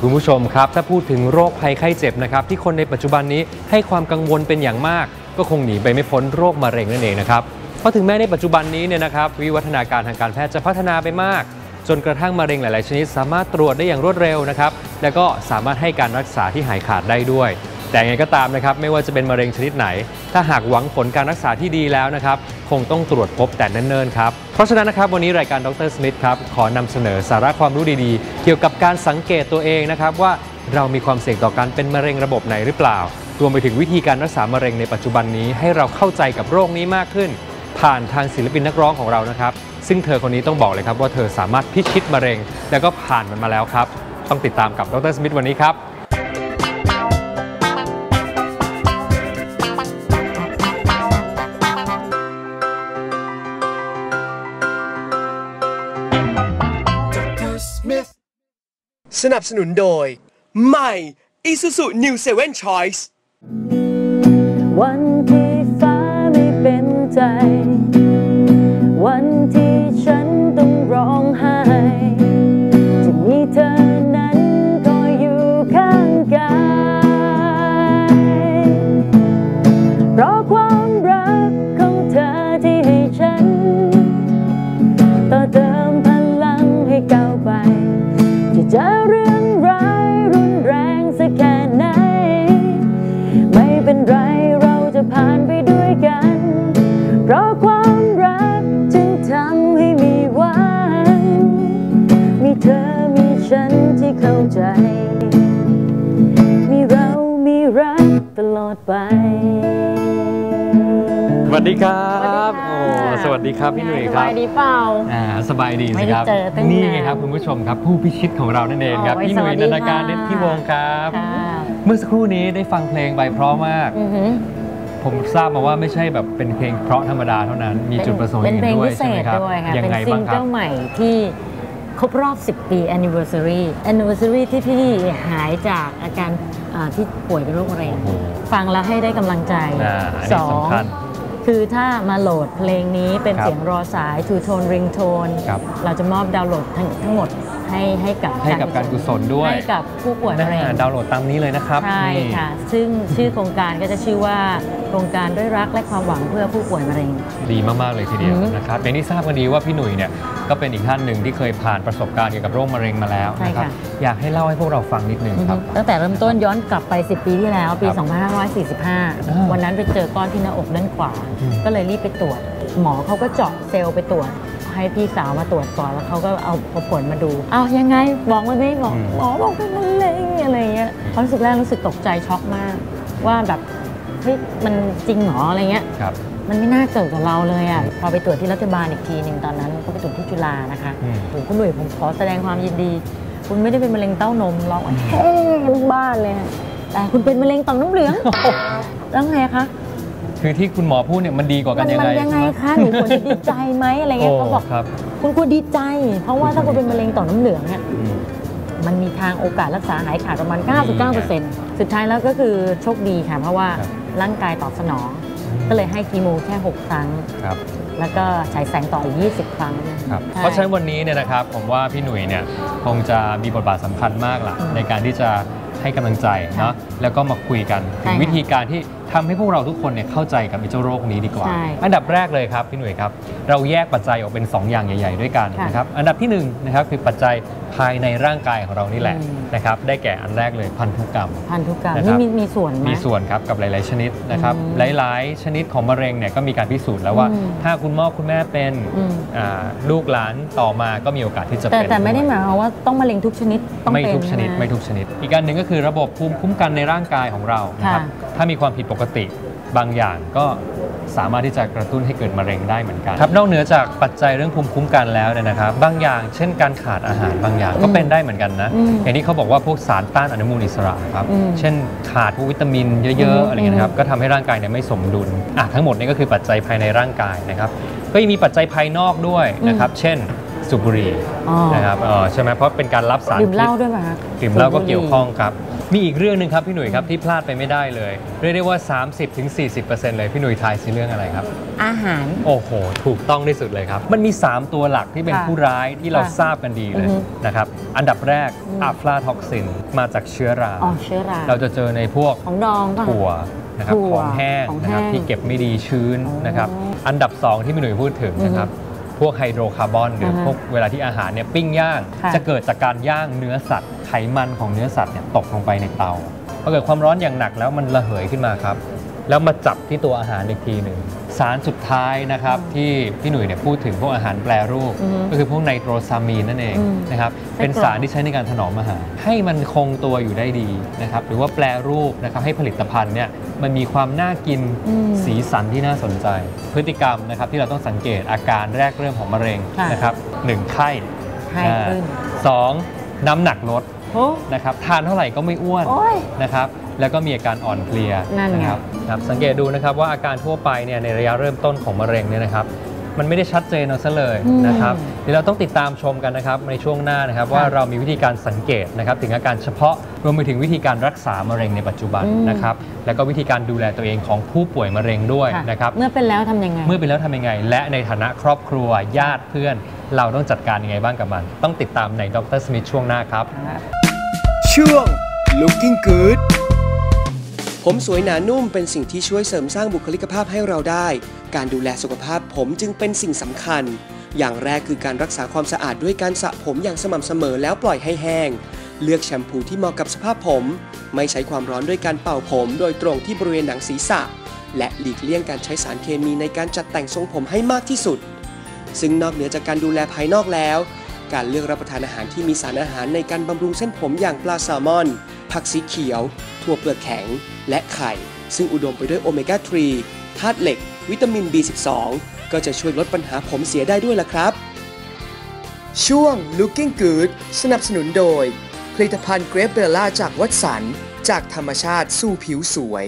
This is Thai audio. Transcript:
คุณผู้ชมครับ ถ้าพูดถึงโรคภัยไข้เจ็บนะครับ ที่คนในปัจจุบันนี้ให้ความกังวลเป็นอย่างมาก ก็คงหนีไปไม่พ้นโรคมะเร็งนั่นเองนะครับเพราะถึงแม้ในปัจจุบันนี้เนี่ยนะครับ วิวัฒนาการทางการแพทย์จะพัฒนาไปมาก จนกระทั่งมะเร็งหลาย ๆ ชนิด สามารถตรวจได้อย่างรวดเร็วนะครับ และก็สามารถให้การรักษาที่หายขาดได้ด้วย แต่ยังไงก็ตามนะครับไม่ว่าจะเป็นมะเร็งชนิดไหน ถ้าหากหวังผลการรักษาที่ดีแล้วนะครับคงต้องตรวจพบแต่เนิ่นๆครับเพราะฉะนั้นนะครับวันนี้รายการดรสมิธครับขอนำเสนอสาระความรู้ดีๆ เกี่ยวกับการสังเกตตัวเองนะครับว่าเรามีความเสี่ยงต่อการเป็นมะเร็งระบบไหนหรือเปล่ารวมไปถึงวิธีการรักษามะเร็งในปัจจุบันนี้ให้เราเข้าใจกับโรคนี้มากขึ้น ผ่านทางศิลปินนักร้องของเรานะครับซึ่งเธอคนนี้ต้องบอกเลยครับว่าเธอสามารถพิชิตมะเร็ง แล้วก็ผ่านมันมาแล้วครับ ต้องติดตามกับดรสมิธวันนี้ครับ สนับสนุนโดย ใหม่ Isuzu New 7 Choice วันที่ฟ้าไม่เป็นใจ ไป สวัสดีครับโอ้สวัสดีครับพี่หนุ่ยครับสบายดีเปล่า อ่าสบายดีไม่สิได้ครับเจอตั้งนานนี่ไงครับคุณผู้ชมครับผู้พิชิตของเรานั่นเองครับโอ้ยพี่หนุ่ยสวัสดีนันทการค่ะเล็ที่วงศ์ครับ ค่ะเมื่อสักครู่นี้ได้ฟังเพลงไปเพราะมาก อือหือผมทราบมาว่าไม่ใช่แบบเป็นเพลงเพราะธรรมดาเท่านั้น มีจุดประสงค์อเป็ย่านงเพลอื่งนด้วยพิเศใช่ไหมษครับด้วยค่ะยังเป็นไงซิบ้างงครัเกิบ ลใหม่ที่ ครบรอบ 10 ปี anniversary anniversary ที่พี่หายจากอาการอ่าที่ป่วยเป็นโรคมะเร็งโอ้โหฟังแล้วให้ได้กำลังใจ อ่าอันสนี้องสำคัญ คือถ้ามาโหลดเพลงนี้เป็นครับเสียงรอสาย two tone ring tone ครับเราจะมอบดาวน์โหลดทั้งทั้งหมดให้ให้กับให้กับการกุศลด้วยให้กับผู้ป่วยมะเร็งน่าดาวน์โหลดตามนี้เลยนะครับใช่นี่ค่ะซึ่งชื่อโครงการก็จะชื่อว่าโครงการด้วยรักและความหวังเพื่อผู้ป่วยมะเร็ง ดีมากๆเลยทีเดียวอือฮึนะครับอย่างที่ทราบกันดีว่าพี่หนุ่ยเนี่ยก็เป็นอีกท่านหนึ่งที่เคยผ่านประสบการณ์เกี่ยวกับโรคมะเร็งมาแล้วนะครับใช่ค่ะอยากให้เล่าให้พวกเราฟังนิดนึงครับตั้งแต่เริ่มต้นย้อนกลับไป 10 ปีที่แล้วปีครับอ่า2545 วันนั้นไปเจอก้อนที่หน้าอกด้านขวาอืม ก็เลยรีบไปตรวจ หมอเขาก็เจาะเซลล์ไปตรวจ ให้พี่สาวมาตรวจก่อนแล้วเขาก็เอาเอาผลมาดูอ้าวยังไงบอกมาไหมหมอหมอบอกเป็นมะเร็งอะไรเงี้ยความรู้สึกแรกรู้สึกตกใจช็อกมาก ว่าแบบเฮ้ยมันจริงเหรออะไรเงี้ยครับมันไม่น่าเกิดกับเราเลยอะพอไปตรวจที่รัฐบาลอีกทีหนึ่งตอนนั้นก็ไปตรวจที่จุฬานะคะอืมโอ้โหคุณหนุ่ยผมขอแสดงความยินดี คุณไม่ได้เป็นมะเร็งเต้านมร้องเฮ้ลูกบ้านเลยอะแต่คุณเป็นมะเร็งต่อมน้ำเหลืองแล้วไงคะ คือที่คุณหมอพูดเนี่ยมันดีกว่ากัมันนยังมัไงยังไงคะหนูควรจะดีใจไหมอะไรเงี้ยโอ้เขาบอกครับคุณควรดีใจ เพราะว่าถ้าคุณเป็นมะเร็งต่อมน้ำเหลืองเนี่ยอืมมันมีทางโอกาสรักษาหายขาดประมาณ 99%สุดท้ายแล้วก็คือโชคดีค่ะ เพราะว่าครับร่างกายตอบสนอง ก็เลยให้คีโมแค่ 6 ครั้งครับแล้วก็ฉายแสงต่ออีก 20 ครั้งครับใช่เพราะฉะนั้นวันนี้เนี่ยนะครับผมว่าพี่หนุ่ยเนี่ยคงจะมีบทบาทสำคัญมากล่ะอืมในการที่จะให้กำลังใจเนาะแล้วก็มาคุยกันใช่ถึงค่ะวิธีการที่ ทำให้พวกเราทุกคนเนี่ยเข้าใจกับไอ้เจ้าโรคนี้ดีกว่า ใช่อันดับแรกเลยครับพี่หนุ่ยครับ เราแยกปัจจัยออกเป็น 2 อย่างใหญ่ ๆ ด้วยกันค่ะนะครับ อันดับที่หนึ่งนะครับคือปัจจัยภายในร่างกายของเรานี่แหละอืม นะครับ ได้แก่อันแรกเลยพันธุกรรม พันธุกรรมนะครับ นี่มีมีส่วนไหม มีส่วนครับกับหลาย ๆ ชนิดนะครับ อืมหลาย ๆ ชนิดของมะเร็งเนี่ยก็มีการพิสูจน์แล้วว่า อืม ถ้าคุณพ่อคุณแม่เป็นอืมอ่าลูกหลานต่อมาก็มีโอกาสที่จะแต่เป็น แต่ไม่ได้หมายความว่าต้องมะเร็งทุกชนิดต้องไม่เป็นทุกชนิดใไหมไม่ทุกชนิด อีกการหนึ่งก็คือระบบภูมิคุ้มกันในร่างกายของเรานะครับค่ะถ้ามีความผิดปกติบางอย่างก็สามารถที่จะกระตุ้นให้เกิดมะเร็งได้เหมือนกันครับนอกเหนือจากปัจจัยเรื่องภูมิคุ้มกันแล้วเนี่ยนะครับ บางอย่างเช่นการขาดอาหารบางอย่างก็เป็นได้เหมือนกันนะอืมอย่างที่เขาบอกว่าพวกสารต้านอนุมูลอิสระครับอืมเช่นขาดพวกวิตามินเยอือะมๆอะไรเงี้ยนะครับก็ทำให้ร่างกายเนี่ยไม่สมดุลอะทั้งหมดนี้ก็คือปัจจัยภายในร่างกายนะครับ ก็ยังมีปัจจัยภายนอกด้วยนะครับ เช่น สูบบุหรี่อ๋อ นะครับเออใช่ไหมเพราะเป็นการรับสารดื่มพิษเหล้าด้วยป่ะคะ ดื่มเหล้าก็เกี่ยวข้องครับ มีอีกเรื่องหนึ่งครับพี่หนุ่ยครับที่พลาดไปไม่ได้เลย เรียกได้ว่า 30-40%เลยพี่หนุ่ยทายซิเรื่องอะไรครับ อาหาร โอ้โห ถูกต้องที่สุดเลยครับ มันมี 3 ตัวหลักที่เป็นค่ะผู้ร้ายที่เราค่ะทราบกันดีเลยอือฮึนะครับ อันดับแรกอะฟลาท็อกซินมาจากเชื้อรา อ๋อเชื้อราเราจะเจอในพวกของดองป่ะ ถั่วนะครับถั่ขวองแห้งของนะครับแห้งที่เก็บไม่ดีชื้นอ๋อนะครับ อันดับ 2 ที่พี่หนุ่ยพูดถึงนะครับพ วกไฮโดรคาร์บอนหรือออฮะพวกเวลาที่อาหารเนี่ยปิ้งย่างค่ะจะเกิดจากการย่างเนื้อสัตว์ไขมันของเนื้อสัตว์เนี่ยตกลงไปในเตาพอเกิดความร้อนอย่างหนักแล้วมันระเหยขึ้นมาครับ แล้วมาจับที่ตัวอาหารอีกทีหนึ่งสารสุดท้ายนะครับที่พี่หนุ่ยเนี่ยพูดถึงพวกอาหารแปรรูปอือฮึก็คือพวกไนโตรซามีนนั่นเองอืมนะครับไส้กรอกเป็นสารที่ใช้ในการถนอมอาหาร ให้มันคงตัวอยู่ได้ดีนะครับหรือว่าแปรรูปนะครับให้ผลิตภัณฑ์เนี่ยมันมีความน่ากินอืมสีสันที่น่าสนใจ พฤติกรรมนะครับที่เราต้องสังเกตอาการแรกเริ่มของมะเร็งค่ะนะครับหนึ่งไข้ไข้อ่าขึ้นสองน้ำหนักลดโอ้นะครับทานเท่าไหร่ก็ไม่อ้วนโอ้ยนะครับ แล้วก็มีอาการอ่อนเพลียนั่นไง นะครับครับสังเกตดูนะครับว่าอาการทั่วไปเนี่ยในระยะเริ่มต้นของมะเร็งเนี่ยนะครับ มันไม่ได้ชัดเจนเอาซะเลยนะครับเดี๋ยวเราต้องติดตามชมกันนะครับในช่วงหน้านะครับว่าเรามีวิธีการสังเกตนะครับถึงอาการเฉพาะรวมไปถึงวิธีการรักษามะเร็งในปัจจุบันนะครับแล้วก็วิธีการดูแลตัวเองของผู้ป่วยมะเร็งด้วยค่ะนะครับ เมื่อเป็นแล้วทำยังไง เมื่อเป็นแล้วทำยังไง และในฐานะครอบครัวญาติเพื่อน เราต้องจัดการยังไงบ้างกับมัน ต้องติดตามในดรสมิธช่วงหน้าครับ ช่วง looking good ผมสวยหนานุ่มเป็นสิ่งที่ช่วยเสริมสร้างบุคลิกภาพให้เราได้ การดูแลสุขภาพผมจึงเป็นสิ่งสำคัญ อย่างแรกคือการรักษาความสะอาดด้วยการสระผมอย่างสม่ำเสมอแล้วปล่อยให้แห้ง เลือกแชมพูที่เหมาะกับสภาพผม ไม่ใช้ความร้อนด้วยการเป่าผม โดยตรงที่บริเวณหนังศีรษะ และหลีกเลี่ยงการใช้สารเคมีในการจัดแต่งทรงผมให้มากที่สุด ซึ่งนอกเหนือจากการดูแลภายนอกแล้ว การเลือกรับประทานอาหารที่มีสารอาหารในการบำรุงเส้นผมอย่างปลาแซลมอน ผักสีเขียว ถั่วเปลือกแข็ง และไข่ ซึ่งอุดมไปด้วยโอเมก้า 3 ธาตุเหล็ก วิตามิน B12 ก็จะช่วยลดปัญหาผมเสียได้ด้วยล่ะครับ ช่วง looking good สนับสนุนโดย ผลิตภัณฑ์เกรฟเบลล่าจากวัตสัน จากธรรมชาติสู่ผิวสวย